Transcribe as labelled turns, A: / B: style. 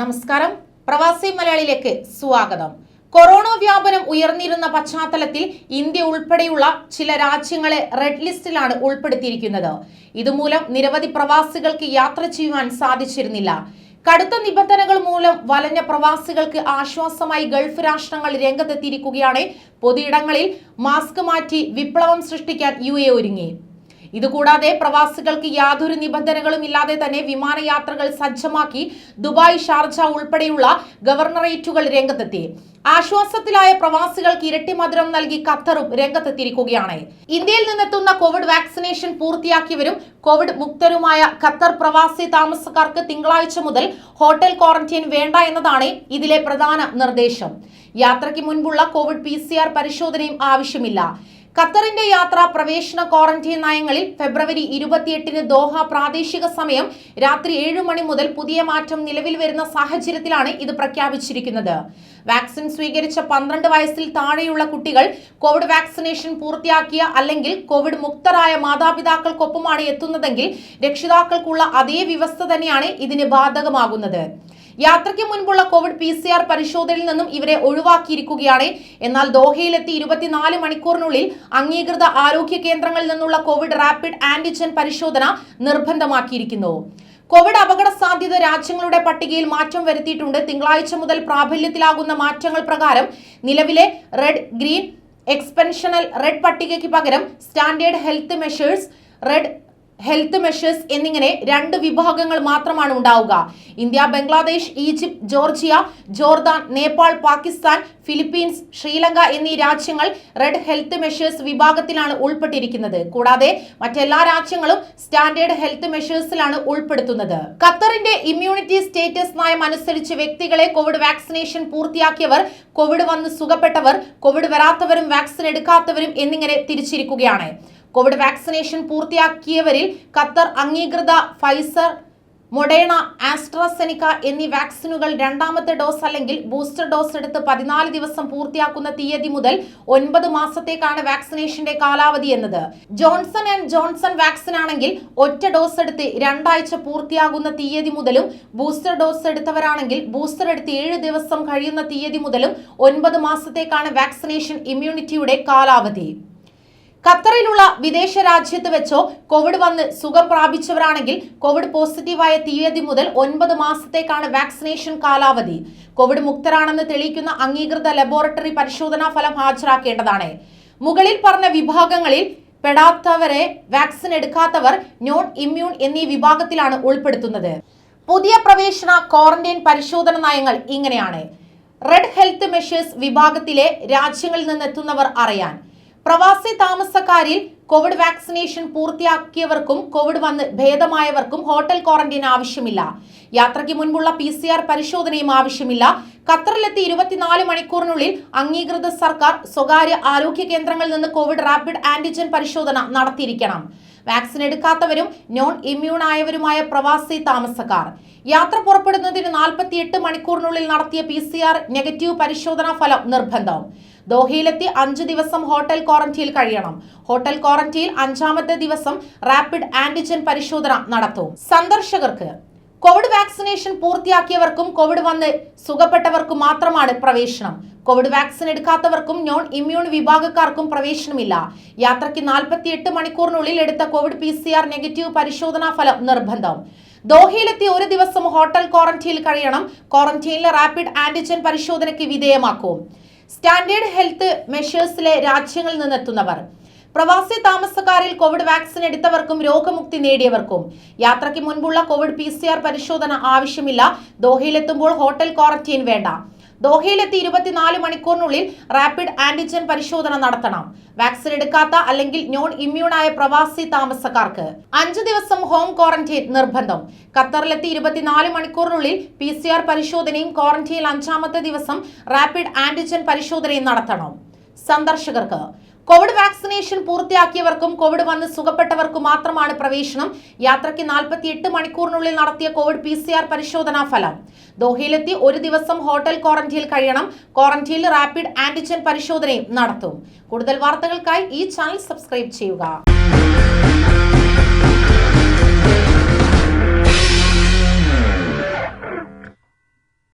A: നമസ്കാരം. പ്രവാസി മലയാളിയിലേക്ക് സ്വാഗതം. കൊറോണ വ്യാപനം ഉയർന്നിരുന്ന പശ്ചാത്തലത്തിൽ ഇന്ത്യ ഉൾപ്പെടെയുള്ള ചില രാജ്യങ്ങളെ റെഡ് ലിസ്റ്റിലാണ് ഉൾപ്പെടുത്തിയിരിക്കുന്നത്. ഇതുമൂലം നിരവധി പ്രവാസികൾക്ക് യാത്ര ചെയ്യുവാൻ സാധിച്ചിരുന്നില്ല. കടുത്ത നിബന്ധനകൾ മൂലം വലഞ്ഞ പ്രവാസികൾക്ക് ആശ്വാസമായി ഗൾഫ് രാഷ്ട്രങ്ങൾ രംഗത്തെത്തിയിരിക്കുകയാണ്. പൊതുയിടങ്ങളിൽ മാസ്ക് മാറ്റി വിപ്ലവം സൃഷ്ടിക്കാൻ യു ഒരുങ്ങി. ഇതുകൂടാതെ പ്രവാസികൾക്ക് യാതൊരു നിബന്ധനകളും ഇല്ലാതെ തന്നെ വിമാനയാത്രകൾ സജ്ജമാക്കി ദുബായ് ഷാർജ ഉൾപ്പെടെയുള്ള ഗവർണറേറ്റുകൾ രംഗത്തെത്തി. ആശ്വാസത്തിലായ പ്രവാസികൾക്ക് ഇരട്ടി മധുരം നൽകി ഖത്തറും രംഗത്തെത്തിയിരിക്കുകയാണ്. ഇന്ത്യയിൽ നിന്നെത്തുന്ന കോവിഡ് വാക്സിനേഷൻ പൂർത്തിയാക്കിയവരും കോവിഡ് മുക്തരുമായ ഖത്തർ പ്രവാസി താമസക്കാർക്ക് തിങ്കളാഴ്ച മുതൽ ഹോട്ടൽ ക്വാറന്റൈൻ വേണ്ട എന്നതാണ് ഇതിലെ പ്രധാന നിർദ്ദേശം. യാത്രയ്ക്ക് മുൻപുള്ള കോവിഡ് പി പരിശോധനയും ആവശ്യമില്ല. ഖത്തറിന്റെ യാത്ര പ്രവേശന ക്വാറന്റൈൻ നയങ്ങളിൽ ഫെബ്രുവരി ഇരുപത്തിയെട്ടിന് ദോഹ പ്രാദേശിക സമയം രാത്രി ഏഴു മണി മുതൽ പുതിയ മാറ്റം നിലവിൽ വരുന്ന സാഹചര്യത്തിലാണ് ഇത് പ്രഖ്യാപിച്ചിരിക്കുന്നത്. വാക്സിൻ സ്വീകരിച്ച പന്ത്രണ്ട് വയസ്സിൽ താഴെയുള്ള കുട്ടികൾ കോവിഡ് വാക്സിനേഷൻ പൂർത്തിയാക്കിയ അല്ലെങ്കിൽ കോവിഡ് മുക്തരായ മാതാപിതാക്കൾക്കൊപ്പമാണ് എത്തുന്നതെങ്കിൽ രക്ഷിതാക്കൾക്കുള്ള അതേ വ്യവസ്ഥ തന്നെയാണ് ഇതിന് ബാധകമാകുന്നത്. യാത്രയ്ക്ക് മുൻപുള്ള കോവിഡ് പി സി ആർ പരിശോധനയിൽ നിന്നും ഇവരെ ഒഴിവാക്കിയിരിക്കുകയാണ്. എന്നാൽ ദോഹയിലെത്തി ഇരുപത്തിനാല് മണിക്കൂറിനുള്ളിൽ അംഗീകൃത ആരോഗ്യ കേന്ദ്രങ്ങളിൽ നിന്നുള്ള കോവിഡ് റാപ്പിഡ് ആന്റിജൻ പരിശോധന നിർബന്ധമാക്കിയിരിക്കുന്നു. കോവിഡ് അപകട സാധ്യത രാജ്യങ്ങളുടെ പട്ടികയിൽ മാറ്റം വരുത്തിയിട്ടുണ്ട്. തിങ്കളാഴ്ച മുതൽ പ്രാബല്യത്തിലാകുന്ന മാറ്റങ്ങൾ പ്രകാരം നിലവിലെ റെഡ് ഗ്രീൻ എക്സ്പെൻഷണൽ റെഡ് പട്ടികയ്ക്ക് പകരം standard health measures red health measures എന്നിങ്ങനെ രണ്ട് വിഭാഗങ്ങൾ മാത്രമാണ് ഉണ്ടാവുക. India Bangladesh Egypt Georgia Jordan Nepal Pakistan Philippines Sri Lanka എന്നീ രാജ്യങ്ങൾ റെഡ് ഹെൽത്ത് മെഷേഴ്സ് വിഭാഗത്തിലാണ് ഉൾപ്പെട്ടിരിക്കുന്നത്. കൂടാതെ മറ്റെല്ലാ രാജ്യങ്ങളും സ്റ്റാൻഡേർഡ് ഹെൽത്ത് മെഷേഴ്സിലാണ് ഉൾപ്പെടുത്തുന്നത്. ഖത്തറിന്റെ ഇമ്മ്യൂണിറ്റി സ്റ്റേറ്റസ് നയം അനുസരിച്ച് വ്യക്തികളെ കോവിഡ് വാക്സിനേഷൻ പൂർത്തിയാക്കിയവർ കോവിഡ് വന്ന് സുഖപ്പെട്ടവർ കോവിഡ് വരാത്തവരും വാക്സിൻ എടുക്കാത്തവരും എന്നിങ്ങനെ തിരിച്ചിരിക്കുകയാണ്. കോവിഡ് വാക്സിനേഷൻ പൂർത്തിയാക്കിയവരിൽ ഖത്തർ അംഗീകൃത ഫൈസർ മൊഡേണ ആസ്ട്രസെനിക്ക എന്നീ വാക്സിനുകൾ രണ്ടാമത്തെ ഡോസ് അല്ലെങ്കിൽ ബൂസ്റ്റർ ഡോസ് എടുത്ത് പതിനാല് ദിവസം പൂർത്തിയാക്കുന്ന തീയതി മുതൽ ഒൻപത് മാസത്തേക്കാണ് വാക്സിനേഷന്റെ കാലാവധി എന്നത്. ജോൺസൺ ആൻഡ് ജോൺസൺ വാക്സിൻ ആണെങ്കിൽ ഒറ്റ ഡോസ് എടുത്ത് രണ്ടാഴ്ച പൂർത്തിയാകുന്ന തീയതി മുതലും ബൂസ്റ്റർ ഡോസ് എടുത്തവരാണെങ്കിൽ ബൂസ്റ്റർ എടുത്ത് ഏഴ് ദിവസം കഴിയുന്ന തീയതി മുതലും ഒൻപത് മാസത്തേക്കാണ് വാക്സിനേഷൻ ഇമ്മ്യൂണിറ്റിയുടെ കാലാവധി. ഖത്തറിലുള്ള വിദേശ രാജ്യത്ത് വെച്ചോ കോവിഡ് വന്ന് സുഖം പ്രാപിച്ചവരാണെങ്കിൽ കോവിഡ് പോസിറ്റീവായ തീയതി മുതൽ ഒൻപത് മാസത്തേക്കാണ് വാക്സിനേഷൻ കാലാവധി. കോവിഡ് മുക്തരാണെന്ന് തെളിയിക്കുന്ന അംഗീകൃത ലബോറട്ടറി പരിശോധനാ ഫലം ഹാജരാക്കേണ്ടതാണ്. മുകളിൽ പറഞ്ഞ വിഭാഗങ്ങളിൽ പെടാത്തവരെ വാക്സിൻ എടുക്കാത്തവർ നോൺ ഇമ്മ്യൂൺ എന്നീ വിഭാഗത്തിലാണ് ഉൾപ്പെടുത്തുന്നത്. പുതിയ പ്രവേശന ക്വാറന്റൈൻ പരിശോധന നയങ്ങൾ ഇങ്ങനെയാണ്. റെഡ് ഹെൽത്ത് മെഷേഴ്സ് വിഭാഗത്തിലെ രാജ്യങ്ങളിൽ നിന്നെത്തുന്നവർ അറിയാൻ. പ്രവാസി താമസക്കാരിൽ കോവിഡ് വാക്സിനേഷൻ പൂർത്തിയാക്കിയവർക്കും കോവിഡ് വന്ന് ഭേദമായവർക്കും ഹോട്ടൽ ക്വാറന്റൈൻ ആവശ്യമില്ല. യാത്രയ്ക്ക് മുൻപുള്ള പി സി ആർ പരിശോധനയും ആവശ്യമില്ല. ഖത്തറിലെത്തി ഇരുപത്തിനാല് മണിക്കൂറിനുള്ളിൽ അംഗീകൃത സർക്കാർ സ്വകാര്യ ആരോഗ്യ കേന്ദ്രങ്ങളിൽ നിന്ന് കോവിഡ് റാപ്പിഡ് ആന്റിജൻ പരിശോധന നടത്തിയിരിക്കണം. വാക്സിൻ എടുക്കാത്തവരും നോൺ ഇമ്മ്യൂൺ ആയവരുമായ പ്രവാസി താമസക്കാർ. യാത്ര പുറപ്പെടുന്നതിന് നാൽപ്പത്തിയെട്ട് മണിക്കൂറിനുള്ളിൽ നടത്തിയ പി നെഗറ്റീവ് പരിശോധനാ ഫലം നിർബന്ധം. ദോഹയിലെത്തി അഞ്ച് ദിവസം ഹോട്ടൽ ക്വാറന്റീൻ കഴിയണം. ഹോട്ടൽ ക്വാറന്റീൻ അഞ്ചാമത്തെ ദിവസം റാപ്പിഡ് ആന്റിജൻ പരിശോധന നടത്തും. സന്ദർശകർക്ക് കോവിഡ് വാക്സിനേഷൻ പൂർത്തിയാക്കിയവർക്കും കോവിഡ് വന്ന് സുഖപ്പെട്ടവർക്കും മാത്രമാണ് പ്രവേശനം. കോവിഡ് വാക്സിൻ എടുക്കാത്തവർക്കും നോൺ ഇമ്മ്യൂൺ വിഭാഗക്കാർക്കും പ്രവേശനമില്ല. യാത്രയ്ക്ക് നാൽപ്പത്തിയെട്ട് മണിക്കൂറിനുള്ളിൽ എടുത്ത Covid P C R negative പരിശോധനാ ഫലം നിർബന്ധം. ദോഹയിലെത്തി ഒരു ദിവസം ഹോട്ടൽ ക്വാറന്റീനിൽ കഴിയണം. ക്വാറന്റീനിലെ റാപ്പിഡ് ആന്റിജൻ പരിശോധനയ്ക്ക് വിധേയമാക്കും. സ്റ്റാൻഡേർഡ് ഹെൽത്ത് മെഷേഴ്സിലെ രാജ്യങ്ങളിൽ നിന്നെത്തുന്നവർ. പ്രവാസി താമസക്കാരിൽ കോവിഡ് വാക്സിൻ എടുത്തവർക്കും രോഗമുക്തി നേടിയവർക്കും. യാത്രയ്ക്ക് മുൻപുള്ള കോവിഡ് പി പരിശോധന ആവശ്യമില്ല. ദോഹയിലെത്തുമ്പോൾ ഹോട്ടൽ ക്വാറന്റീൻ വേണ്ട. ദോഹയിലെത്തി ഇരുപത്തിനാല് മണിക്കൂറിനുള്ളിൽ റാപ്പിഡ് ആന്റിജൻ പരിശോധന നടത്തണം. വാക്സിൻ എടുക്കാത്ത അല്ലെങ്കിൽ നോൺ ഇമ്മ്യൂണായ പ്രവാസി താമസക്കാർക്ക് അഞ്ചു ദിവസം ഹോം ക്വാറന്റൈൻ നിർബന്ധം. ഖത്തറിലെത്തി ഇരുപത്തിനാല് മണിക്കൂറിനുള്ളിൽ പി സി ആർ പരിശോധനയും ക്വാറന്റൈനിൽ അഞ്ചാമത്തെ ദിവസം റാപ്പിഡ് ആന്റിജൻ പരിശോധനയും നടത്തണം. സന്ദർശകർക്ക് കോവിഡ് വാക്സിനേഷൻ പൂർത്തിയാക്കിയവർക്കും കോവിഡ് വന്ന് സുഖപ്പെട്ടവർക്കും മാത്രമാണ് പ്രവേശനം. യാത്രയ്ക്ക് നാൽപ്പത്തിയെട്ട് മണിക്കൂറിനുള്ളിൽ നടത്തിയ കോവിഡ് പി സി ആർ പരിശോധനാ ഫലം. ദോഹയിലെത്തി ഒരു ദിവസം ഹോട്ടൽ ക്വാറന്റൈനിൽ കഴിയണം. ക്വാറന്റീനിൽ റാപ്പിഡ് ആന്റിജൻ പരിശോധനയും നടത്തും. കൂടുതൽ വാർത്തകൾക്കായി ഈ ചാനൽ സബ്സ്ക്രൈബ് ചെയ്യുക.